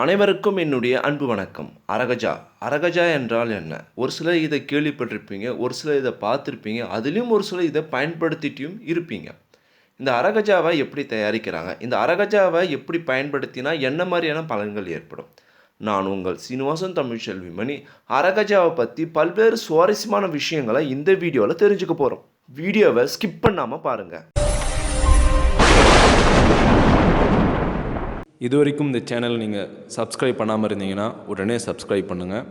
அனைவருக்கும் என்னுடைய அன்பு வணக்கம். அரகஜா. அரகஜா என்றால் என்ன? ஒரு சிலர் இதை கேள்விப்பட்டிருப்பீங்க ஒரு சிலர் இதை பார்த்துருப்பீங்க அதுலேயும் ஒரு சிலர் இதை பயன்படுத்திட்டும் இருப்பீங்க. இந்த அரகஜாவை எப்படி தயாரிக்கிறாங்க? இந்த அரகஜாவை எப்படி பயன்படுத்தினா என்ன மாதிரியான பலன்கள் ஏற்படும்? நான் உங்கள் சீனிவாசன் தமிழ் செல்விமணி. அரகஜாவை பற்றி பல்வேறு சுவாரஸ்யமான விஷயங்களை இந்த வீடியோவில் தெரிஞ்சுக்க போகிறோம் வீடியோவை ஸ்கிப் பண்ணாமல் பாருங்கள் இது வரைக்கும் இந்த சேனல் நீங்கள் சப்ஸ்கிரைப் பண்ணாமல் இருந்தீங்கன்னா உடனே சப்ஸ்கிரைப் பண்ணுங்கள்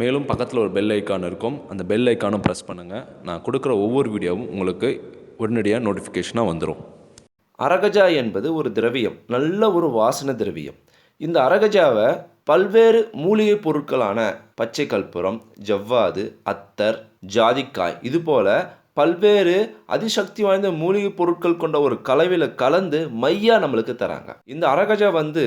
மேலும் பக்கத்தில் ஒரு பெல் ஐக்கான் இருக்கும். அந்த பெல் ஐக்கானும் ப்ரெஸ் பண்ணுங்கள் நான் கொடுக்குற ஒவ்வொரு வீடியோவும் உங்களுக்கு உடனடியாக நோட்டிஃபிகேஷனாக வந்துடும் அரகஜா என்பது ஒரு திரவியம். நல்ல ஒரு வாசன திரவியம். இந்த அரகஜாவை பல்வேறு மூலிகை பொருட்களான பச்சை கற்பூரம் ஜவ்வாது அத்தர் ஜாதிக்காய் இதுபோல் பல்வேறு அதிசக்தி வாய்ந்த மூலிகை பொருட்கள் கொண்ட ஒரு கலவையில் கலந்து மையாக நம்மளுக்கு தராங்க. இந்த அரகஜா வந்து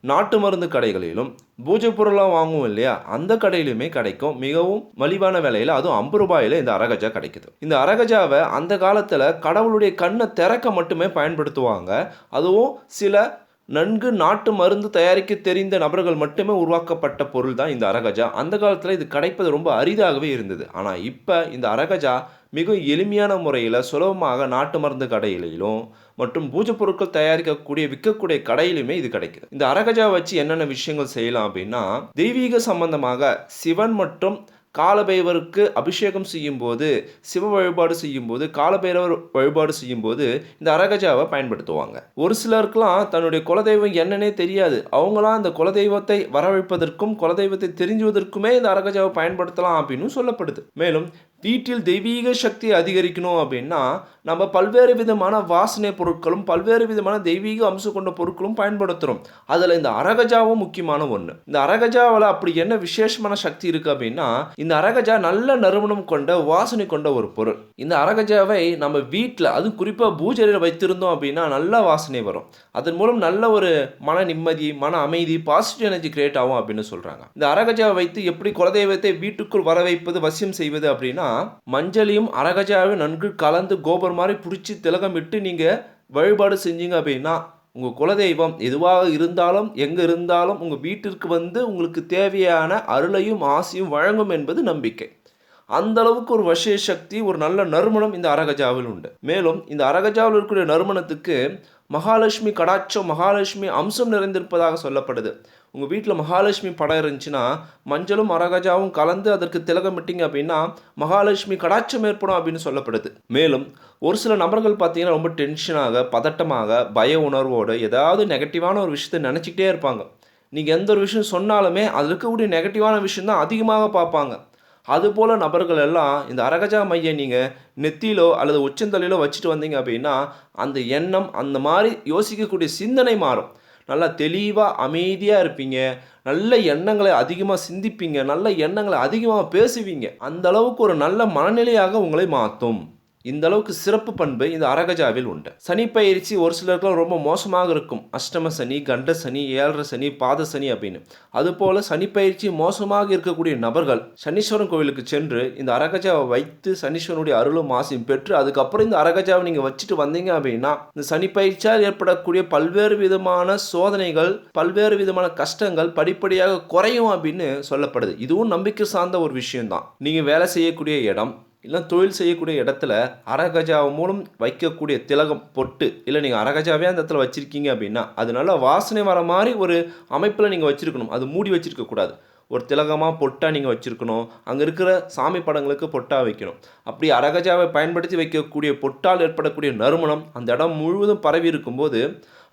நாட்டு மருந்து கடைகளிலும் பூஜை பொருளாக வாங்குவோம் இல்லையா? அந்த கடையிலுமே கிடைக்கும். மிகவும் மலிவான விலையில் அதுவும் ஐம்பது ரூபாயில் இந்த அரகஜா கிடைக்குது. இந்த அரகஜாவை அந்த காலத்தில் கடவுளுடைய கண்ணை திறக்க மட்டுமே பயன்படுத்துவாங்க. அதுவும் சில நன்கு நாட்டு மருந்து தயாரிக்க தெரிந்த நபர்கள் மட்டுமே உருவாக்கப்பட்ட பொருள் தான் இந்த அரகஜா. அந்த காலத்தில் இது கிடைப்பது ரொம்ப அரிதாகவே இருந்தது. ஆனால் இப்போ இந்த அரகஜா மிக எளிமையான முறையில் சுலபமாக நாட்டு மருந்து கடையிலும் மற்றும் பூஜை பொருட்கள் தயாரிக்கக்கூடிய விற்கக்கூடிய கடையிலுமே இது கிடைக்குது. இந்த அரகஜா வச்சு என்னென்ன விஷயங்கள் செய்யலாம் அப்படின்னா தெய்வீக சம்பந்தமாக சிவன் மற்றும் காலபைரவருக்கு அபிஷேகம் செய்யும்போது சிவ வழிபாடு செய்யும்போது காலபைரவர் வழிபாடு செய்யும்போது இந்த அரகஜாவை பயன்படுத்துவாங்க. ஒரு சிலருக்குலாம் தன்னுடைய குலதெய்வம் என்னன்னே தெரியாது. அவங்களாம் அந்த குலதெய்வத்தை வரவழைப்பதற்கும் குலதெய்வத்தை தெரிஞ்சுவதற்குமே இந்த அரகஜாவை பயன்படுத்தலாம் அப்படின்னு சொல்லப்படுது. மேலும் வீட்டில் தெய்வீக சக்தி அதிகரிக்கணும் அப்படின்னா நம்ம பல்வேறு விதமான வாசனை பொருட்களும் பல்வேறு விதமான தெய்வீக அம்சம் கொண்ட பொருட்களும் பயன்படுத்துகிறோம் அதில் இந்த அரகஜாவும் முக்கியமான ஒன்று இந்த அரகஜாவில் அப்படி என்ன விசேஷமான சக்தி இருக்குது அப்படின்னா இந்த அரகஜா நல்ல நறுமணம் கொண்ட வாசனை கொண்ட ஒரு பொருள். இந்த அரகஜாவை நம்ம வீட்டில் அதுவும் குறிப்பாக பூஜையில் வைத்திருந்தோம் அப்படின்னா நல்ல வாசனை வரும். அதன் மூலம் நல்ல ஒரு மன நிம்மதி மன அமைதி பாசிட்டிவ் எனர்ஜி கிரியேட் ஆகும் அப்படின்னு சொல்கிறாங்க இந்த அரகஜாவை வைத்து எப்படி குலதெய்வத்தை வீட்டுக்குள் வர வைப்பது வசியம் செய்வது அப்படின்னா மஞ்சளையும் அரகஜாவையும் நன்கு கலந்து கோபுரம் மாதிரி பிடிச்சி திலகமிட்டு நீங்கள் வழிபாடு செஞ்சீங்க அப்படின்னா உங்கள் குலதெய்வம் எதுவாக இருந்தாலும் எங்கே இருந்தாலும் உங்கள் வீட்டிற்கு வந்து உங்களுக்கு தேவையான அருளையும் ஆசையும் வழங்கும் என்பது நம்பிக்கை. அந்த அளவுக்கு ஒரு வசிய சக்தி ஒரு நல்ல நறுமணம் இந்த அரகஜாவில் உண்டு. மேலும் இந்த அரகஜாவில் இருக்கக்கூடிய நறுமணத்துக்கு மகாலட்சுமி கடாட்சம் மகாலட்சுமி அம்சம் நிறைந்திருப்பதாக சொல்லப்படுது. உங்கள் வீட்டில் மகாலட்சுமி படம் இருந்துச்சுன்னா மஞ்சளும் அரகஜாவும் கலந்து அதற்கு திலகமிட்டிங்க அப்படின்னா மகாலட்சுமி கடாட்சம் ஏற்படும் அப்படின்னு சொல்லப்படுது. மேலும் ஒரு சில நபர்கள் பார்த்தீங்கன்னா ரொம்ப டென்ஷனாக பதட்டமாக பய உணர்வோடு ஏதாவது நெகட்டிவான ஒரு விஷயத்தை நினச்சிக்கிட்டே இருப்பாங்க. நீங்கள் எந்த ஒரு விஷயம் சொன்னாலுமே அதில் இருக்கக்கூடிய நெகட்டிவான விஷயம் தான் அதிகமாக பார்ப்பாங்க. அதுபோல் நபர்கள் எல்லாம் இந்த அரகஜா மையை நீங்கள் நெத்தியிலோ அல்லது உச்சந்தலையிலோ வச்சுட்டு வந்தீங்க அப்படின்னா அந்த எண்ணம் அந்த மாதிரி யோசிக்கக்கூடிய சிந்தனை மாறும். நல்லா தெளிவாக அமைதியாக இருப்பீங்க. நல்ல எண்ணங்களை அதிகமாக சிந்திப்பீங்க. நல்ல எண்ணங்களை அதிகமாக பேசுவீங்க. அந்த அளவுக்கு ஒரு நல்ல மனநிலையாக உங்களை மாற்றும் இந்த அளவுக்கு சிறப்பு பண்பு இந்த அரகஜாவில் உண்டு. சனி பயிற்சி ஒரு சிலருக்குலாம் ரொம்ப மோசமாக இருக்கும். அஷ்டம சனி கண்ட சனி ஏழரை சனி பாத சனி அப்படின்னு. அதுபோல் சனி பயிற்சி மோசமாக இருக்கக்கூடிய நபர்கள் சனீஸ்வரன் கோவிலுக்கு சென்று இந்த அரகஜாவை வைத்து சனீஸ்வரனுடைய அருளும் ஆசையும் பெற்று அதுக்கப்புறம் இந்த அரகஜாவை நீங்கள் வச்சுட்டு வந்தீங்க அப்படின்னா இந்த சனி பயிற்சியால் ஏற்படக்கூடிய பல்வேறு விதமான சோதனைகள் பல்வேறு விதமான கஷ்டங்கள் படிப்படியாக குறையும் அப்படின்னு சொல்லப்படுது. இதுவும் நம்பிக்கை சார்ந்த ஒரு விஷயம்தான். நீங்கள் வேலை செய்யக்கூடிய இடம் இல்லை தொழில் செய்யக்கூடிய இடத்துல அரகஜா மூலம் வைக்கக்கூடிய திலகம் பொட்டு. இல்லை நீங்கள் அரகஜாவே அந்த இடத்துல வச்சுருக்கீங்க அப்படின்னா அது நல்லா வாசனை வர மாதிரி ஒரு அமைப்பில் நீங்கள் வச்சுருக்கணும். அது மூடி வச்சுருக்கக்கூடாது ஒரு திலகமாக பொட்டாக நீங்கள் வச்சுருக்கணும். அங்கே இருக்கிற சாமி படங்களுக்கு பொட்டாக வைக்கணும். அப்படி அரகஜாவை பயன்படுத்தி வைக்கக்கூடிய பொட்டால் ஏற்படக்கூடிய நறுமணம் அந்த இடம் முழுவதும் பரவி இருக்கும்போது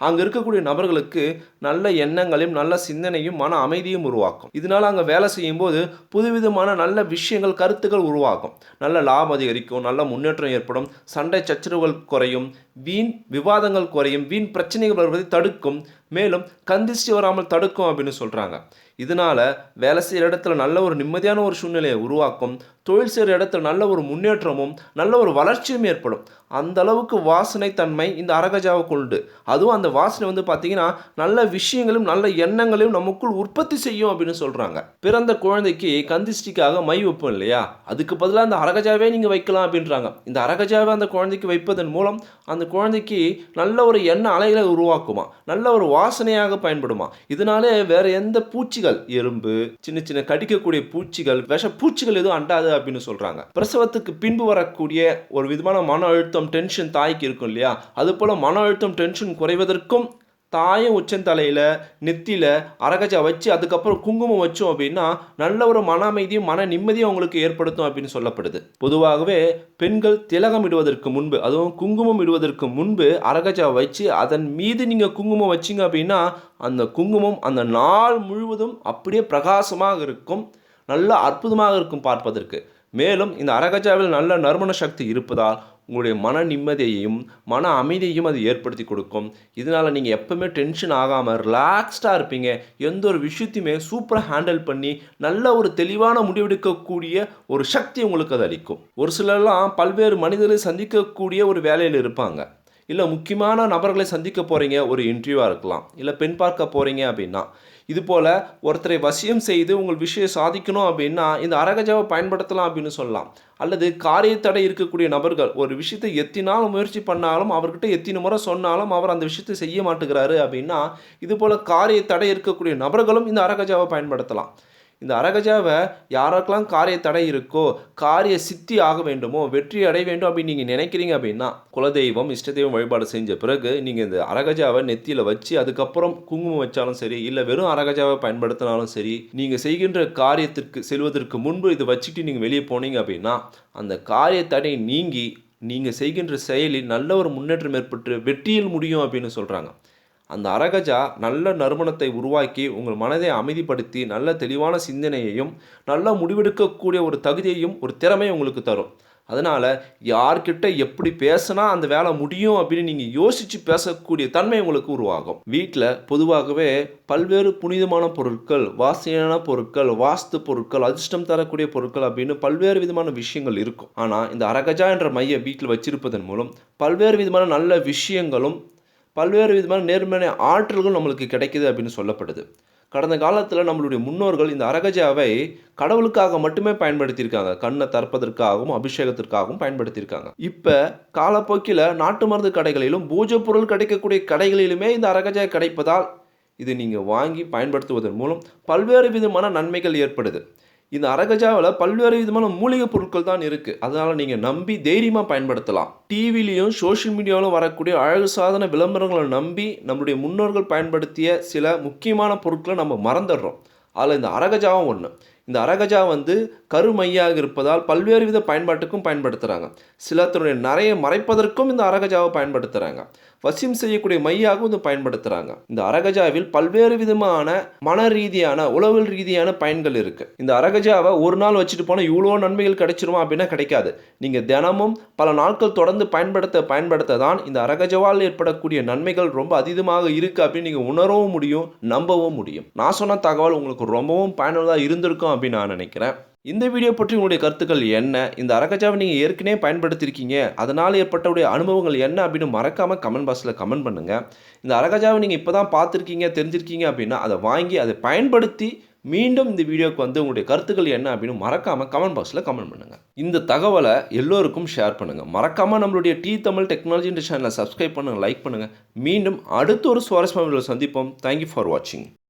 அங்கே இருக்கக்கூடிய நபர்களுக்கு நல்ல எண்ணங்களையும் நல்ல சிந்தனையும் மன அமைதியும் உருவாக்கும். இதனால் அங்கே வேலை செய்யும்போது புதுவிதமான நல்ல விஷயங்கள் கருத்துக்கள் உருவாகும். நல்ல லாபம் அதிகரிக்கும் நல்ல முன்னேற்றம் ஏற்படும் சண்டை சச்சரவுகள் குறையும் வீண் விவாதங்கள் குறையும் வீண் பிரச்சனைகள் வருவதை தடுக்கும். மேலும் கந்திஷ்டி வராமல் தடுக்கும் அப்படின்னு சொல்கிறாங்க இதனால் வேலை செய்கிற இடத்துல நல்ல ஒரு நிம்மதியான ஒரு சூழ்நிலையை உருவாக்கும். தொழில் செய்கிற இடத்துல நல்ல ஒரு முன்னேற்றமும் நல்ல ஒரு வளர்ச்சியும் ஏற்படும். அந்த அளவுக்கு வாசனை தன்மை இந்த அரகஜாவை உண்டு. அதுவும் அந்த வாசனை வந்து பார்த்தீங்கன்னா நல்ல விஷயங்களும் நல்ல எண்ணங்களையும் நமக்குள் உற்பத்தி செய்யும் அப்படின்னு சொல்கிறாங்க பிறந்த குழந்தைக்கு கந்திஷ்டிக்காக மை வைப்போம் இல்லையா? அதுக்கு பதிலாக அந்த அரகஜாவே நீங்கள் வைக்கலாம் அப்படின்றாங்க. இந்த அரகஜாவை அந்த குழந்தைக்கு வைப்பதன் மூலம் அந்த குழந்தைக்கு நல்ல ஒரு எண்ண அலைகளை உருவாக்குமா? நல்ல ஒரு வாசனையாக பயன்படுமா? இதனாலே வேற எந்த பூச்சிகள் எறும்பு சின்ன சின்ன கடிக்கக்கூடிய பூச்சிகள் விஷ பூச்சிகள் எதுவும் அண்டாது அப்படின்னு சொல்கிறாங்க பிரசவத்துக்கு பின்பு வரக்கூடிய ஒரு விதமான மன அழுத்தம் டென்ஷன் தாய்க்கு இருக்கும் இல்லையா? அதுபோல் மன அழுத்தம் டென்ஷன் குறைவதற்கும் தாயும் உச்சந்தலையில் நெத்தியில் அரகஜா வச்சு அதுக்கப்புறம் குங்குமம் வச்சோம் அப்படின்னா நல்ல ஒரு மன அமைதியும் மன நிம்மதியும் அவங்களுக்கு ஏற்படுத்தும் அப்படின்னு சொல்லப்படுது. பொதுவாகவே பெண்கள் திலகம் இடுவதற்கு முன்பு அதுவும் குங்குமம் இடுவதற்கு முன்பு அரகஜா வச்சு அதன் மீது நீங்கள் குங்குமம் வச்சிங்க அப்படின்னா அந்த குங்குமம் அந்த நாள் முழுவதும் அப்படியே பிரகாசமாக இருக்கும் நல்ல அற்புதமாக இருக்கும் பார்ப்பதற்கு. மேலும் இந்த அரகஜாவில் நல்ல நறுமண சக்தி இருப்பதால் உங்களுடைய மன நிம்மதியையும் மன அமைதியையும் அது ஏற்படுத்தி கொடுக்கும். இதனால் நீங்கள் எப்பவுமே டென்ஷன் ஆகாமல் ரிலாக்ஸ்டாக இருப்பீங்க. எந்த ஒரு விஷயத்தையுமே சூப்பராக ஹேண்டில் பண்ணி நல்ல ஒரு தெளிவான முடிவெடுக்கக்கூடிய ஒரு சக்தி உங்களுக்கு அது அளிக்கும். ஒரு சிலர்லாம் பல்வேறு மனிதர்களை சந்திக்கக்கூடிய ஒரு வேலையில் இருப்பாங்க. இல்லை முக்கியமான நபர்களை சந்திக்க போகிறீங்க ஒரு இன்டர்வியூவாக இருக்கலாம். இல்லை பெண் பார்க்க போகிறீங்க அப்படின்னா இதுபோல் ஒருத்தரை வசியம் செய்து உங்கள் விஷயம் சாதிக்கணும் அப்படின்னா இந்த அரகஜாவை பயன்படுத்தலாம் அப்படின்னு சொல்லலாம். அல்லது காரியத்தடை தடை இருக்கக்கூடிய நபர்கள் ஒரு விஷயத்தை எத்தினாலும் முயற்சி பண்ணாலும் அவர்கிட்ட எத்தனை முறை சொன்னாலும் அவர் அந்த விஷயத்தை செய்ய மாட்டேங்கிறாரு அப்படின்னா இதுபோல் காரியத்தடை காரிய தடை இருக்கக்கூடிய நபர்களும் இந்த அரகஜாவை பயன்படுத்தலாம். இந்த அரகஜாவை யாருக்கெல்லாம் காரிய தடை இருக்கோ காரிய சித்தி ஆக வேண்டுமோ வெற்றி அடைய வேண்டும் அப்படின்னு நீங்கள் நினைக்கிறீங்க அப்படின்னா குலதெய்வம் இஷ்ட தெய்வம் வழிபாடு செஞ்ச பிறகு நீங்கள் இந்த அரகஜாவை நெத்தியில் வச்சு அதுக்கப்புறம் குங்குமம் வச்சாலும் சரி இல்லை வெறும் அரகஜாவை பயன்படுத்தினாலும் சரி நீங்கள் செய்கின்ற காரியத்திற்கு செல்வதற்கு முன்பு இதை வச்சுட்டு நீங்கள் வெளியே போனீங்க அப்படின்னா அந்த காரிய தடை நீங்கி நீங்கள் செய்கின்ற செயலில் நல்ல ஒரு முன்னேற்றம் ஏற்பட்டு வெற்றியில் முடியும் அப்படின்னு சொல்கிறாங்க அந்த அரகஜா நல்ல நறுமணத்தை உருவாக்கி உங்கள் மனதை அமைதிப்படுத்தி நல்ல தெளிவான சிந்தனையையும் நல்ல முடிவெடுக்கக்கூடிய ஒரு தகுதியையும் ஒரு திறமையும் உங்களுக்கு தரும். அதனால் யார்கிட்ட எப்படி பேசினா அந்த வேலை முடியும் அப்படின்னு நீங்கள் யோசித்து பேசக்கூடிய தன்மை உங்களுக்கு உருவாகும். வீட்டில் பொதுவாகவே பல்வேறு புனிதமான பொருட்கள் வாசனையான பொருட்கள் வாஸ்து பொருட்கள் அதிர்ஷ்டம் தரக்கூடிய பொருட்கள் அப்படின்னு பல்வேறு விதமான விஷயங்கள் இருக்கும். ஆனால் இந்த அரகஜா என்ற மைய வீட்டில் வச்சிருப்பதன் மூலம் பல்வேறு விதமான நல்ல விஷயங்களும் பல்வேறு விதமான நேர்மையான ஆற்றல்கள் நம்மளுக்கு கிடைக்குது அப்படின்னு சொல்லப்படுது. கடந்த காலத்தில் நம்மளுடைய முன்னோர்கள் இந்த அரகஜாவை கடவுளுக்காக மட்டுமே பயன்படுத்தியிருக்காங்க. கண்ணை தற்பதற்காகவும் அபிஷேகத்திற்காகவும் பயன்படுத்தியிருக்காங்க. இப்போ காலப்போக்கில் நாட்டு மருந்து கடைகளிலும் பூஜை பொருள் கிடைக்கக்கூடிய கடைகளிலுமே இந்த அரகஜா கிடைப்பதால் இது நீங்கள் வாங்கி பயன்படுத்துவதன் மூலம் பல்வேறு விதமான நன்மைகள் ஏற்படுது. இந்த அரகஜாவில் பல்வேறு விதமான மூலிகை பொருட்கள் தான் இருக்குது அதனால் நீங்கள் நம்பி தைரியமாக பயன்படுத்தலாம். டிவிலையும் சோஷியல் மீடியாவிலும் வரக்கூடிய அழகு சாதன விளம்பரங்களை நம்பி நம்மளுடைய முன்னோர்கள் பயன்படுத்திய சில முக்கியமான பொருட்களை நம்ம மறந்துடுறோம். அதில் இந்த அரகஜாவும் ஒன்று இந்த அரகஜா வந்து கருமையாக இருப்பதால் பல்வேறு வித பயன்பாட்டுக்கும் பயன்படுத்துகிறாங்க சில தன்னுடைய நிறைய மறைப்பதற்கும் இந்த அரகஜாவை பயன்படுத்துகிறாங்க வசியம் செய்யக்கூடிய மையாகவும் இது பயன்படுத்துகிறாங்க இந்த அரகஜாவில் பல்வேறு விதமான மன ரீதியான உளவியல் ரீதியான பயன்கள் இருக்குது இந்த அரகஜாவை ஒரு நாள் வச்சுட்டு போனால் இவ்வளோ நன்மைகள் கிடைச்சிருமா அப்படின்னா கிடைக்காது. நீங்கள் தினமும் பல நாட்கள் தொடர்ந்து பயன்படுத்த பயன்படுத்த தான் இந்த அரகஜாவால் ஏற்படக்கூடிய நன்மைகள் ரொம்ப அதிகமாக இருக்குது அப்படின்னு நீங்கள் உணரவும் முடியும் நம்பவும் முடியும். நான் சொன்ன தகவல் உங்களுக்கு ரொம்பவும் பயனுள்ளதாக இருந்திருக்கும் அப்படின்னு நான் நினைக்கிறேன். இந்த வீடியோ பற்றி உங்களுடைய கருத்துக்கள் என்ன? இந்த அரகஜாவை நீங்கள் ஏற்கனவே பயன்படுத்தியிருக்கீங்க. அதனால் ஏற்பட்டவுடைய அனுபவங்கள் என்ன அப்படின்னு மறக்காமல் கமெண்ட் பாக்ஸில் கமெண்ட் பண்ணுங்கள் இந்த அரகஜாவை நீங்கள் இப்போ தான் பார்த்துருக்கீங்க தெரிஞ்சிருக்கீங்க அப்படின்னா அதை வாங்கி அதை பயன்படுத்தி மீண்டும் இந்த வீடியோக்கு வந்து உங்களுடைய கருத்துக்கள் என்ன அப்படின்னு மறக்காமல் கமெண்ட் பாக்ஸில் கமெண்ட் பண்ணுங்கள் இந்த தகவலை எல்லோருக்கும் ஷேர் பண்ணுங்கள் மறக்காமல் நம்மளுடைய டி தமிழ் டெக்னாலஜி சேனலை சப்ஸ்கிரைப் பண்ணுங்கள் லைக் பண்ணுங்கள் மீண்டும் அடுத்த ஒரு சுவாரஸ்யமான சந்திப்போம். தேங்க்யூ ஃபார் வாட்சிங்